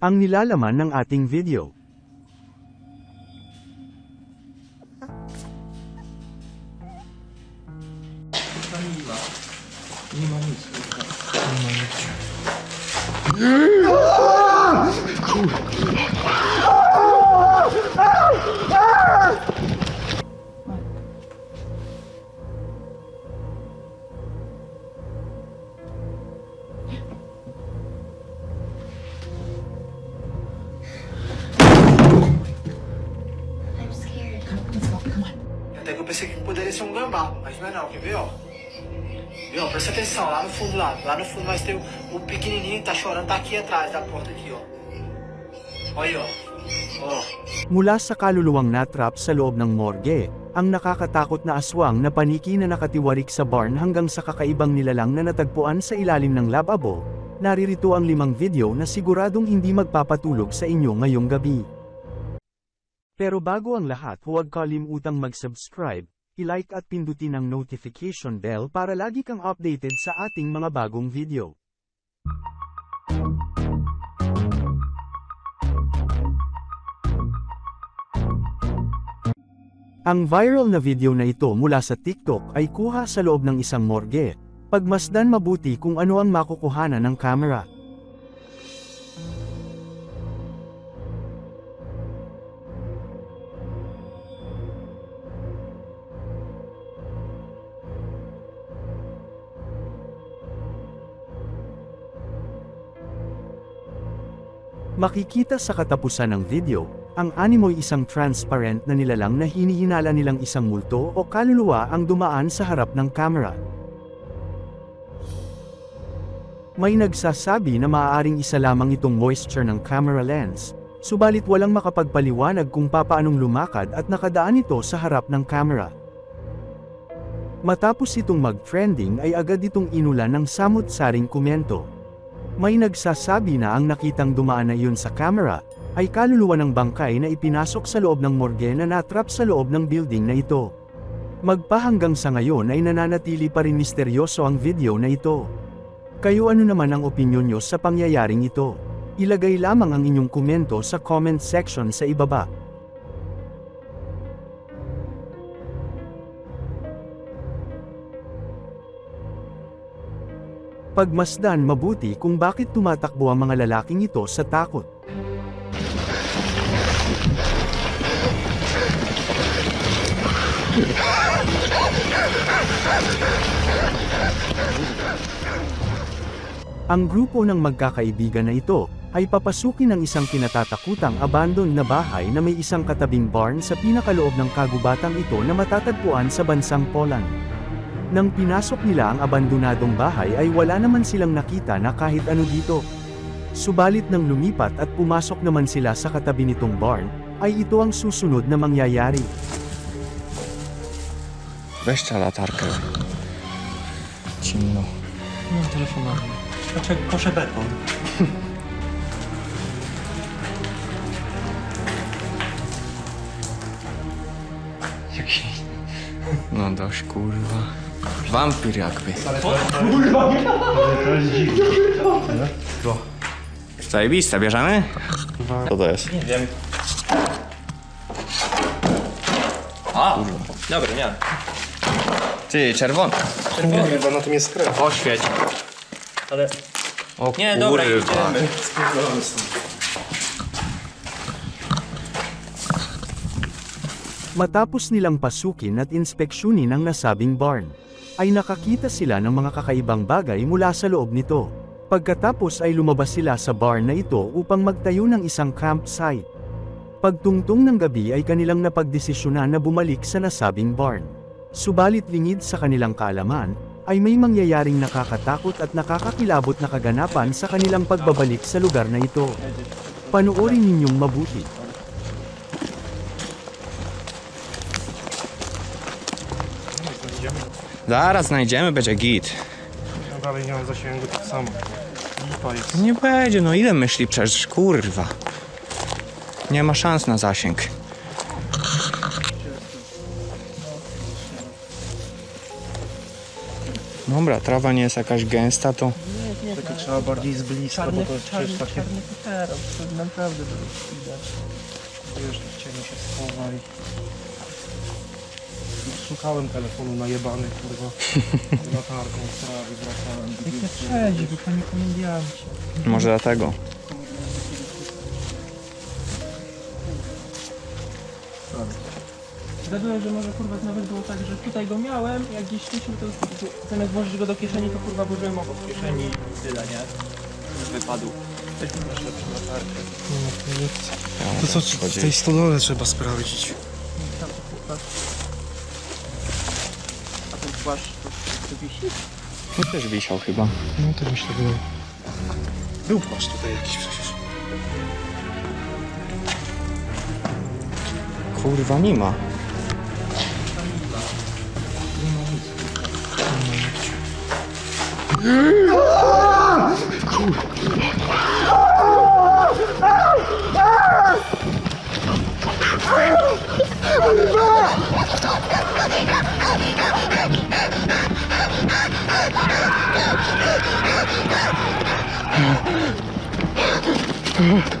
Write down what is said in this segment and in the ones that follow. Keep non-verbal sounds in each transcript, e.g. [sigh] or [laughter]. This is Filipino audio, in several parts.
Ang nilalaman ng ating video. I'm Eu até que eu pensei que poderia ser um gambá, mas não é não, quer ver, ó? Viu, presta atenção, lá no fundo lá, lá no fundo nós tem o, o pequenininho que tá chorando, tá aqui atrás da porta aqui, ó. Olha aí, ó. Ó. Mula sa kaluluwang natrap sa loob ng morgue, ang nakakatakot na aswang na paniki na nakatiwarik sa barn hanggang sa kakaibang nilalang na natagpuan sa ilalim ng lababo, naririto ang limang video na siguradong hindi magpapatulog sa inyo ngayong gabi. Pero bago ang lahat huwag kalimutang mag-subscribe, i-like at pindutin ang notification bell para lagi kang updated sa ating mga bagong video. Ang viral na video na ito mula sa TikTok ay kuha sa loob ng isang morgue. Pagmasdan mabuti kung ano ang makukuhanan ng camera. Makikita sa katapusan ng video, ang animoy isang transparent na nilalang na hinihinala nilang isang multo o kaluluwa ang dumaan sa harap ng camera. May nagsasabi na maaaring isa lamang itong moisture ng camera lens, subalit walang makapagpaliwanag kung papaanong lumakad at nakadaan ito sa harap ng camera. Matapos itong mag-trending ay agad itong inulan ng samut-saring komento. May nagsasabi na ang nakitang dumaan na yun sa camera, ay kaluluwa ng bangkay na ipinasok sa loob ng morgue na natrap sa loob ng building na ito. Magpahanggang sa ngayon ay nananatili pa rin misteryoso ang video na ito. Kayo ano naman ang opinyon nyo sa pangyayaring ito? Ilagay lamang ang inyong komento sa comment section sa ibaba. Pagmasdan mabuti kung bakit tumatakbo ang mga lalaking ito sa takot. Ang grupo ng magkakaibigan na ito, ay papasukin ng isang kinatatakutang abandoned na bahay na may isang katabing barn sa pinakaloob ng kagubatang ito na matatagpuan sa bansang Poland. Nang pinasok nila ang abandonadong bahay ay wala naman silang nakita na kahit ano dito. Subalit nang lumipat at pumasok naman sila sa katabi nitong barn, ay ito ang susunod na mangyayari. Weź tę latarkę. Ciemno. Nie mam telefonami. Dlaczego koszę beton? Jaki... [laughs] No dość kurwa. Wampir jakby. Zajebiste, bierzemy? Co to jest? Nie wiem. A! Dobra, nie. Ty, czerwony. Chyba na tym jest krew. Oświeć. Ale... O Nie, dobra, kurwa. idziemy. Matapos nilang pasukin at inspeksyonin ang nasabing barn, ay nakakita sila ng mga kakaibang bagay mula sa loob nito. Pagkatapos ay lumabas sila sa barn na ito upang magtayo ng isang campsite. Pagtungtong ng gabi ay kanilang napagdesisyonan na bumalik sa nasabing barn. Subalit lingid sa kanilang kaalaman, ay may mangyayaring nakakatakot at nakakakilabot na kaganapan sa kanilang pagbabalik sa lugar na ito. Panoorin ninyong mabuti. Zaraz znajdziemy, będzie git. Ja dalej nie mam zasięgu, tak samo. Lipa jest. Nie będzie, no ile myśli przecież, kurwa. Nie ma szans na zasięg. Dobra, trawa nie jest jakaś gęsta, to znam. trzeba bardziej z bliska, Czarny, bo to czarny, przecież takie... czarny futerał, to naprawdę widać. Wiesz, w cieniu się schowaj. Szukałem telefonu najebany, kurwa. [laughs] Latarką w trawie wracałem. Jak ja trzeźwy, panie komendiancie. Może dlatego. Zgaduję, że może kurwa nawet było tak, że tutaj go miałem, jak gdzieś szliśmy, to zamiast włożyć go do kieszeni, to kurwa włożyłem obok kieszeni i tyle, nie? Wypadł. Weźmy masz lepszą latarkę. To co, w tej stodole trzeba sprawdzić. Tam to kurwa. To wisi? Tu też wisiał chyba. No to myślę było. Był płaszcz tutaj jakiś przecież. Kurwa, nie ma. Masz Ah!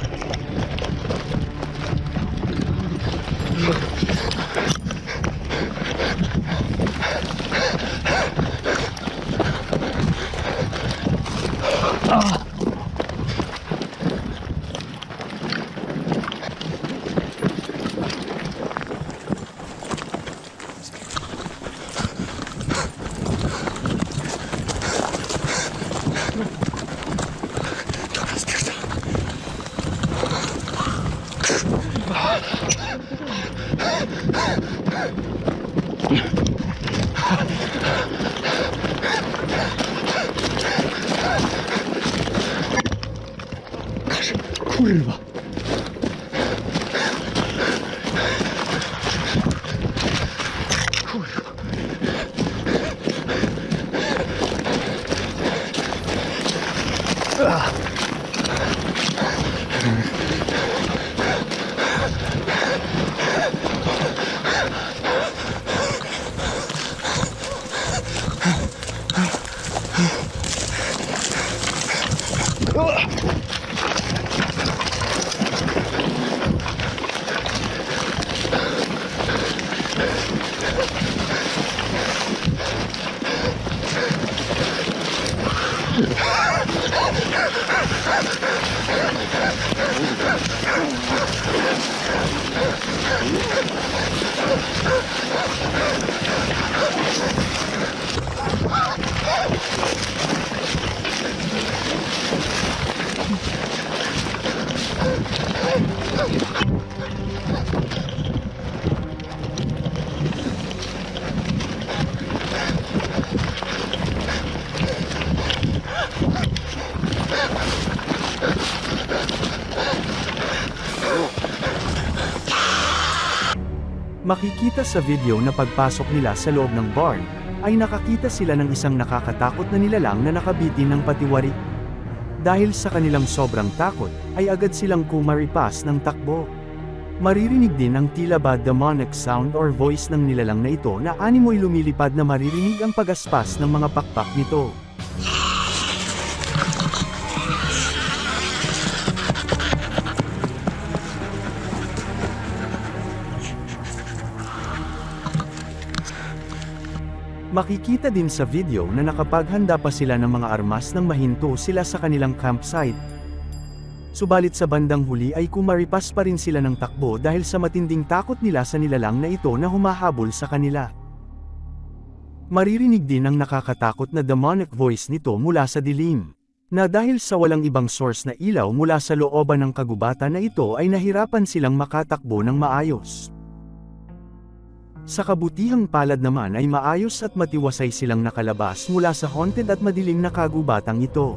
啊 [laughs] Oh, my God. Makikita sa video na pagpasok nila sa loob ng barn, ay nakakita sila ng isang nakakatakot na nilalang na nakabitin ng patiwari. Dahil sa kanilang sobrang takot, ay agad silang kumaripas ng takbo. Maririnig din ang tila ba demonic sound or voice ng nilalang na ito na animoy lumilipad na maririnig ang pagaspas ng mga pakpak nito. Makikita din sa video na nakapaghanda pa sila ng mga armas nang mahinto sila sa kanilang campsite. Subalit sa bandang huli ay kumaripas pa rin sila ng takbo dahil sa matinding takot nila sa nilalang na ito na humahabol sa kanila. Maririnig din ang nakakatakot na demonic voice nito mula sa dilim. Na dahil sa walang ibang source na ilaw mula sa looban ng kagubatan na ito ay nahirapan silang makatakbo ng maayos. Sa kabutihang palad naman ay maayos at matiwasay silang nakalabas mula sa haunted at madilim na kagubatang ito.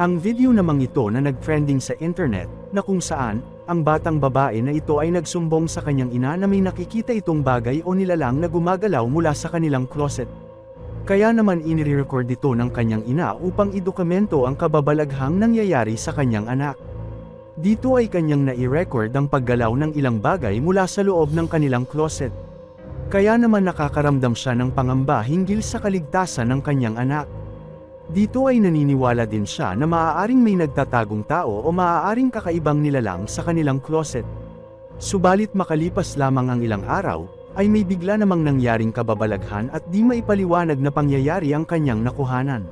Ang video namang ito na nag-trending sa internet, na kung saan, ang batang babae na ito ay nagsumbong sa kanyang ina na may nakikita itong bagay o nilalang na gumagalaw mula sa kanilang closet. Kaya naman inire-record ito ng kanyang ina upang idokumento ang kababalaghang nangyayari sa kanyang anak. Dito ay kanyang nai-record ang paggalaw ng ilang bagay mula sa loob ng kanilang closet. Kaya naman nakakaramdam siya ng pangamba hinggil sa kaligtasan ng kanyang anak. Dito ay naniniwala din siya na maaaring may nagtatagong tao o maaaring kakaibang nilalang sa kanilang closet. Subalit makalipas lamang ang ilang araw, ay may bigla namang nangyaring kababalaghan at di maipaliwanag na pangyayari ang kanyang nakuhanan.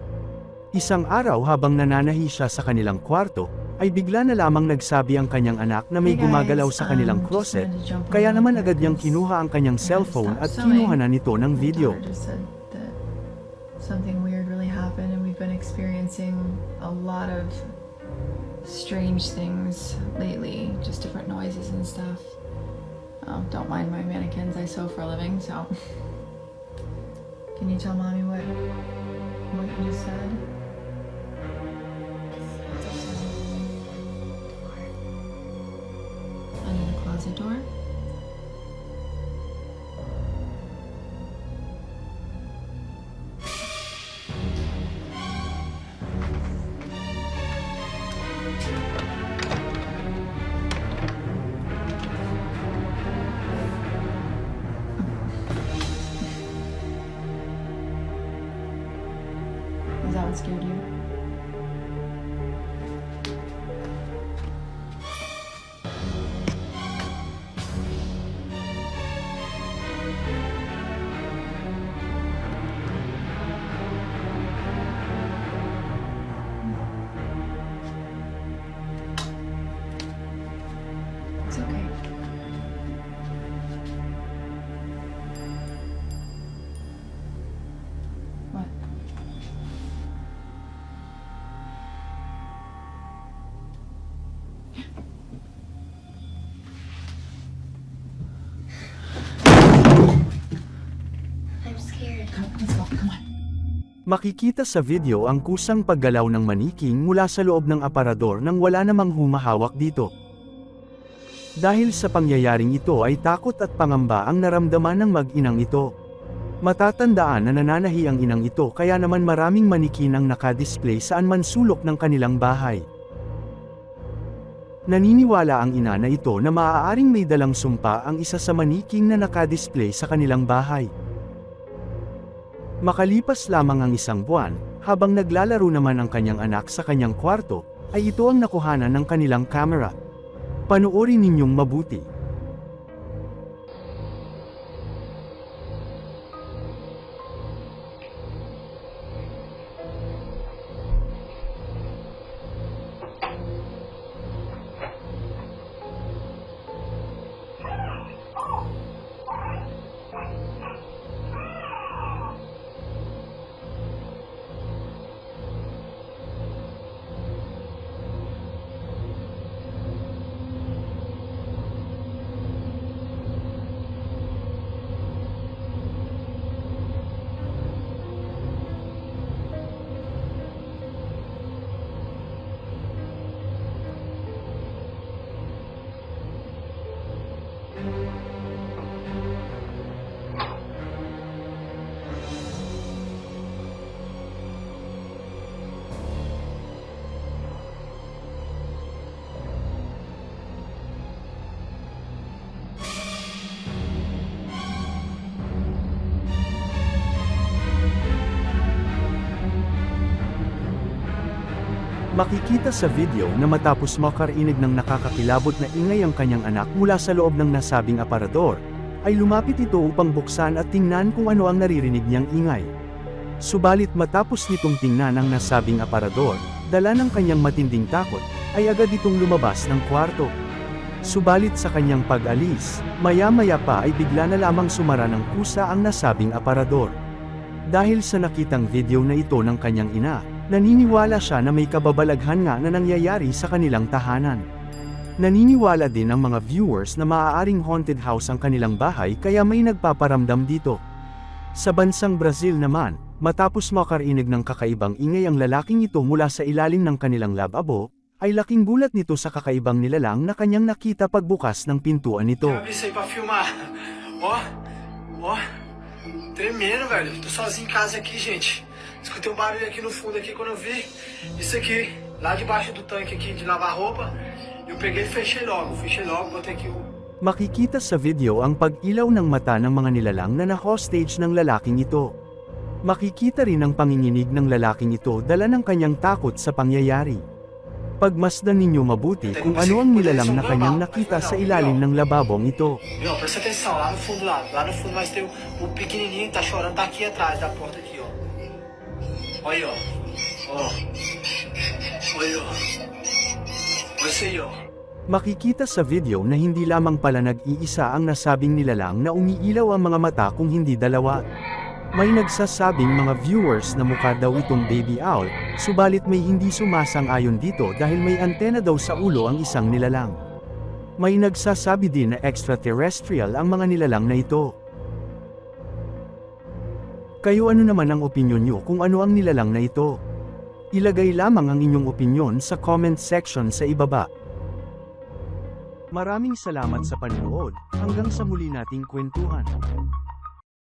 Isang araw habang nananahi siya sa kanilang kwarto, ay bigla na lamang nagsabi ang kanyang anak na may gumagalaw sa kanilang um, closet, kaya naman agad niyang kinuha ang kanyang cellphone at kinuha na nito ng video. something weird really happened and we've been experiencing a lot of strange things lately, just different noises and stuff. Um, don't mind my mannequins, I sew for a living, so. [laughs] Can you tell mommy what what you just said? reservoir Makikita sa video ang kusang paggalaw ng maniking mula sa loob ng aparador nang wala namang humahawak dito. Dahil sa pangyayaring ito ay takot at pangamba ang naramdaman ng mag-inang ito. Matatandaan na nananahi ang inang ito kaya naman maraming manikin ang nakadisplay saan man sulok ng kanilang bahay. Naniniwala ang ina na ito na maaaring may dalang sumpa ang isa sa maniking na nakadisplay sa kanilang bahay. Makalipas lamang ang isang buwan, habang naglalaro naman ang kanyang anak sa kanyang kwarto, ay ito ang nakuhanan ng kanilang camera. Panoorin ninyong mabuti. Makikita sa video na matapos makarinig ng nakakakilabot na ingay ang kanyang anak mula sa loob ng nasabing aparador, ay lumapit ito upang buksan at tingnan kung ano ang naririnig niyang ingay. Subalit matapos nitong tingnan ang nasabing aparador, dala ng kanyang matinding takot, ay agad itong lumabas ng kwarto. Subalit sa kanyang pag-alis, maya-maya pa ay bigla na lamang sumara ng kusa ang nasabing aparador. Dahil sa nakitang video na ito ng kanyang ina, naniniwala siya na may kababalaghan nga na nangyayari sa kanilang tahanan. Naniniwala din ang mga viewers na maaaring haunted house ang kanilang bahay kaya may nagpaparamdam dito. Sa bansang Brazil naman, matapos makarinig ng kakaibang ingay ang lalaking ito mula sa ilalim ng kanilang lababo, ay laking gulat nito sa kakaibang nilalang na kanyang nakita pagbukas ng pintuan nito. Pra filmar. Ó, ó. Tremendo, velho. Tô sozinho em casa aqui, gente. Escutei um barulho aqui no fundo aqui quando eu vi isso aqui. Lá debaixo do tanque aqui de lavar roupa. Eu peguei e fechei logo. Fechei logo, botei aqui o. Makikita sa video ang pag-ilaw ng mata ng mga nilalang na na-hostage ng lalaking ito. Makikita rin ang panginginig ng lalaking ito dala ng kanyang takot sa pangyayari. Pagmasdan ninyo mabuti kung ano ang nilalang na kanyang nakita sa ilalim ng lababong ito. Meu, presta atenção, lá no fundo lá. Lá no fundo mais tem o, o pequenininho que tá chorando, tá aqui atrás da porta aqui, aí, ó. Olha isso aí, ó. Makikita sa video na hindi lamang pala nag-iisa ang nasabing nilalang na umiilaw ang mga mata kung hindi dalawa. May nagsasabing mga viewers na mukha daw itong baby owl, subalit may hindi sumasang-ayon dito dahil may antena daw sa ulo ang isang nilalang. May nagsasabi din na extraterrestrial ang mga nilalang na ito. Kayo ano naman ang opinyon nyo kung ano ang nilalang na ito? Ilagay lamang ang inyong opinyon sa comment section sa ibaba. Maraming salamat sa panonood, hanggang sa muli nating kwentuhan.